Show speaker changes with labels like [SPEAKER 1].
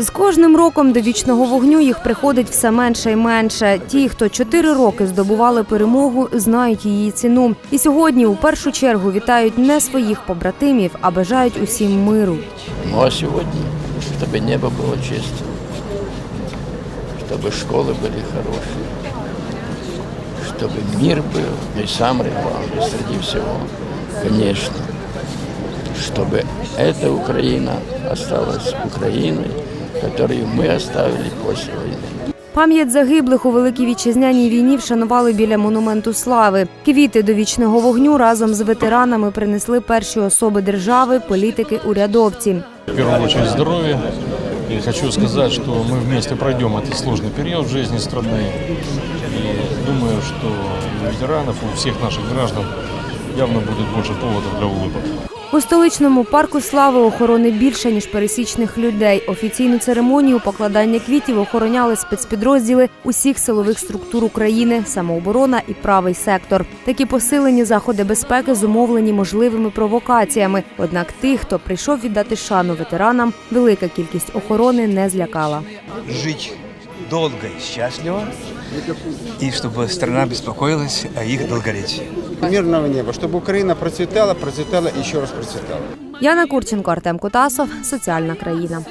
[SPEAKER 1] З кожним роком до вічного вогню їх приходить все менше і менше. Ті, хто чотири роки здобували перемогу, знають її ціну. І сьогодні у першу чергу вітають не своїх побратимів, а бажають усім миру.
[SPEAKER 2] Ну а сегодня, чтобы небо было чистым, чтобы школы были хорошие, чтобы мир был, и самое главное среди всего, конечно, чтобы эта Украина осталась Украиной, которую мы оставили после войны.
[SPEAKER 1] Пам'ять загиблих у великій вітчизняній війні вшанували біля монументу слави. Квіти до вічного вогню разом з ветеранами принесли перші особи держави, політики, урядовці.
[SPEAKER 3] В первую очередь здоровье. И хочу сказать, что мы вместе пройдем этот сложный период в жизни страны. И думаю, что у ветеранов, у всех наших граждан явно будет больше поводов для улыбок.
[SPEAKER 1] У столичному парку слави охорони більше ніж пересічних людей. Офіційну церемонію покладання квітів охороняли спецпідрозділи усіх силових структур України, самооборона і правий сектор. Такі посилені заходи безпеки зумовлені можливими провокаціями. Однак тих, хто прийшов віддати шану ветеранам, велика кількість охорони не злякала.
[SPEAKER 4] жить долго и счастливо, и чтобы страна беспокоилась о их долголетии.
[SPEAKER 5] мирного неба, чтобы Украина процветала, процветала и еще раз процветала.
[SPEAKER 1] Яна Курченко, Артем Кутасов, соціальна країна.